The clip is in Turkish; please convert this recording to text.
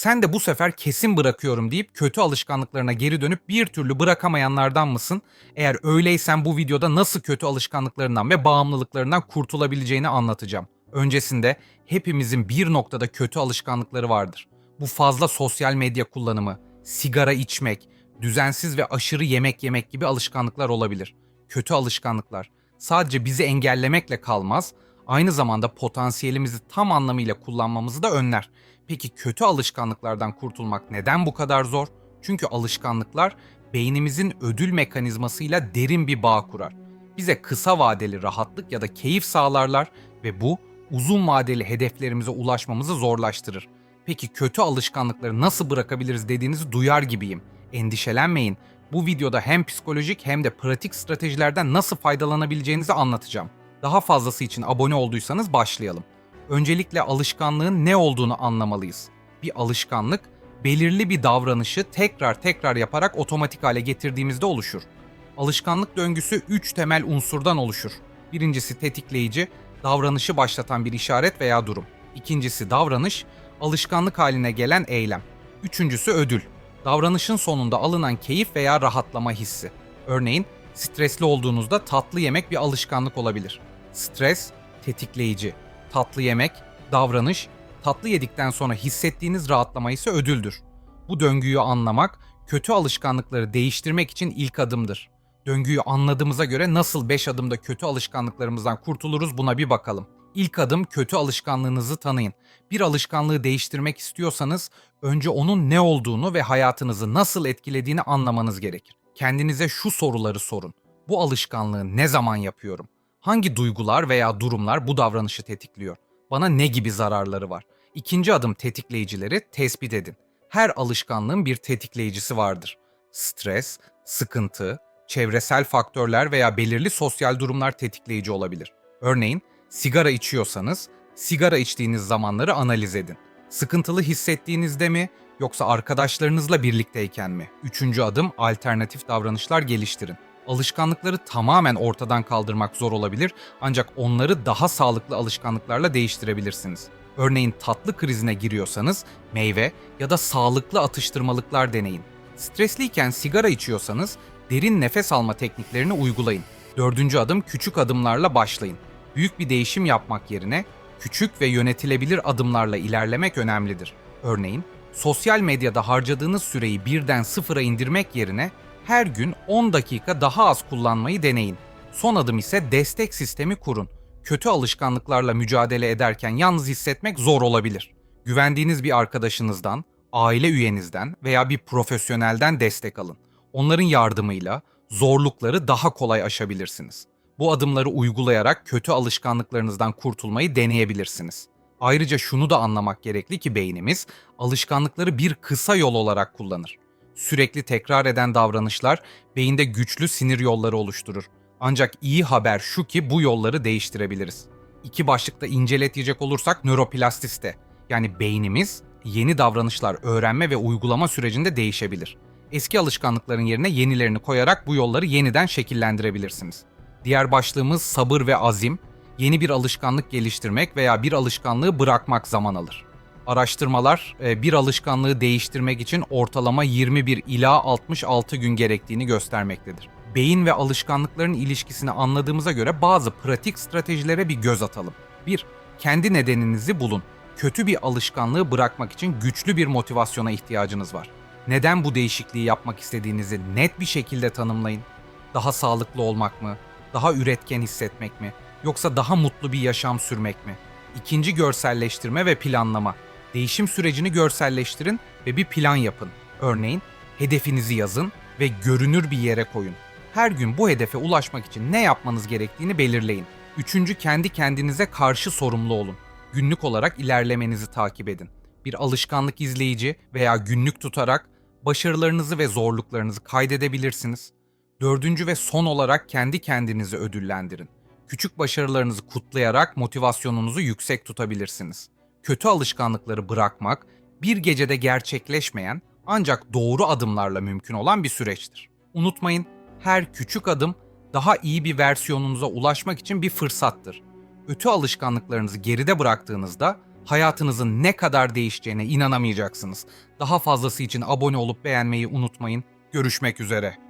Sen de bu sefer kesin bırakıyorum deyip kötü alışkanlıklarına geri dönüp bir türlü bırakamayanlardan mısın? Eğer öyleysen bu videoda nasıl kötü alışkanlıklarından ve bağımlılıklarından kurtulabileceğini anlatacağım. Öncesinde hepimizin bir noktada kötü alışkanlıkları vardır. Bu fazla sosyal medya kullanımı, sigara içmek, düzensiz ve aşırı yemek yemek gibi alışkanlıklar olabilir. Kötü alışkanlıklar sadece bizi engellemekle kalmaz, aynı zamanda potansiyelimizi tam anlamıyla kullanmamızı da önler. Peki kötü alışkanlıklardan kurtulmak neden bu kadar zor? Çünkü alışkanlıklar beynimizin ödül mekanizmasıyla derin bir bağ kurar. Bize kısa vadeli rahatlık ya da keyif sağlarlar ve bu uzun vadeli hedeflerimize ulaşmamızı zorlaştırır. Peki kötü alışkanlıkları nasıl bırakabiliriz dediğinizi duyar gibiyim. Endişelenmeyin. Bu videoda hem psikolojik hem de pratik stratejilerden nasıl faydalanabileceğinizi anlatacağım. Daha fazlası için abone olduysanız başlayalım. Öncelikle alışkanlığın ne olduğunu anlamalıyız. Bir alışkanlık belirli bir davranışı tekrar tekrar yaparak otomatik hale getirdiğimizde oluşur. Alışkanlık döngüsü 3 temel unsurdan oluşur. Birincisi tetikleyici, davranışı başlatan bir işaret veya durum. İkincisi davranış, alışkanlık haline gelen eylem. Üçüncüsü ödül, davranışın sonunda alınan keyif veya rahatlama hissi. Örneğin stresli olduğunuzda tatlı yemek bir alışkanlık olabilir. Stres, tetikleyici. Tatlı yemek, davranış, tatlı yedikten sonra hissettiğiniz rahatlama ise ödüldür. Bu döngüyü anlamak, kötü alışkanlıkları değiştirmek için ilk adımdır. Döngüyü anladığımıza göre nasıl 5 adımda kötü alışkanlıklarımızdan kurtuluruz buna bir bakalım. İlk adım kötü alışkanlığınızı tanıyın. Bir alışkanlığı değiştirmek istiyorsanız önce onun ne olduğunu ve hayatınızı nasıl etkilediğini anlamanız gerekir. Kendinize şu soruları sorun. Bu alışkanlığı ne zaman yapıyorum? Hangi duygular veya durumlar bu davranışı tetikliyor? Bana ne gibi zararları var? İkinci adım tetikleyicileri tespit edin. Her alışkanlığın bir tetikleyicisi vardır. Stres, sıkıntı, çevresel faktörler veya belirli sosyal durumlar tetikleyici olabilir. Örneğin sigara içiyorsanız sigara içtiğiniz zamanları analiz edin. Sıkıntılı hissettiğinizde mi yoksa arkadaşlarınızla birlikteyken mi? Üçüncü adım alternatif davranışlar geliştirin. Alışkanlıkları tamamen ortadan kaldırmak zor olabilir ancak onları daha sağlıklı alışkanlıklarla değiştirebilirsiniz. Örneğin tatlı krizine giriyorsanız meyve ya da sağlıklı atıştırmalıklar deneyin. Stresliyken sigara içiyorsanız derin nefes alma tekniklerini uygulayın. Dördüncü adım küçük adımlarla başlayın. Büyük bir değişim yapmak yerine küçük ve yönetilebilir adımlarla ilerlemek önemlidir. Örneğin sosyal medyada harcadığınız süreyi birden sıfıra indirmek yerine her gün 10 dakika daha az kullanmayı deneyin. Son adım ise destek sistemi kurun. Kötü alışkanlıklarla mücadele ederken yalnız hissetmek zor olabilir. Güvendiğiniz bir arkadaşınızdan, aile üyenizden veya bir profesyonelden destek alın. Onların yardımıyla zorlukları daha kolay aşabilirsiniz. Bu adımları uygulayarak kötü alışkanlıklarınızdan kurtulmayı deneyebilirsiniz. Ayrıca şunu da anlamak gerekli ki beynimiz alışkanlıkları bir kısa yol olarak kullanır. Sürekli tekrar eden davranışlar beyinde güçlü sinir yolları oluşturur. Ancak iyi haber şu ki bu yolları değiştirebiliriz. İki başlıkta inceletecek olursak nöroplastisite yani beynimiz yeni davranışlar öğrenme ve uygulama sürecinde değişebilir. Eski alışkanlıkların yerine yenilerini koyarak bu yolları yeniden şekillendirebilirsiniz. Diğer başlığımız sabır ve azim. Yeni bir alışkanlık geliştirmek veya bir alışkanlığı bırakmak zaman alır. Araştırmalar e, bir alışkanlığı değiştirmek için ortalama 21 ila 66 gün gerektiğini göstermektedir. Beyin ve alışkanlıkların ilişkisini anladığımıza göre bazı pratik stratejilere bir göz atalım. 1. Kendi nedeninizi bulun. Kötü bir alışkanlığı bırakmak için güçlü bir motivasyona ihtiyacınız var. Neden bu değişikliği yapmak istediğinizi net bir şekilde tanımlayın. Daha sağlıklı olmak mı? Daha üretken hissetmek mi? Yoksa daha mutlu bir yaşam sürmek mi? İkinci görselleştirme ve planlama. Değişim sürecini görselleştirin ve bir plan yapın. Örneğin hedefinizi yazın ve görünür bir yere koyun. Her gün bu hedefe ulaşmak için ne yapmanız gerektiğini belirleyin. Üçüncü kendi kendinize karşı sorumlu olun. Günlük olarak ilerlemenizi takip edin. Bir alışkanlık izleyici veya günlük tutarak başarılarınızı ve zorluklarınızı kaydedebilirsiniz. Dördüncü ve son olarak kendi kendinizi ödüllendirin. Küçük başarılarınızı kutlayarak motivasyonunuzu yüksek tutabilirsiniz. Kötü alışkanlıkları bırakmak bir gecede gerçekleşmeyen ancak doğru adımlarla mümkün olan bir süreçtir. Unutmayın, her küçük adım daha iyi bir versiyonunuza ulaşmak için bir fırsattır. Kötü alışkanlıklarınızı geride bıraktığınızda hayatınızın ne kadar değişeceğine inanamayacaksınız. Daha fazlası için abone olup beğenmeyi unutmayın. Görüşmek üzere.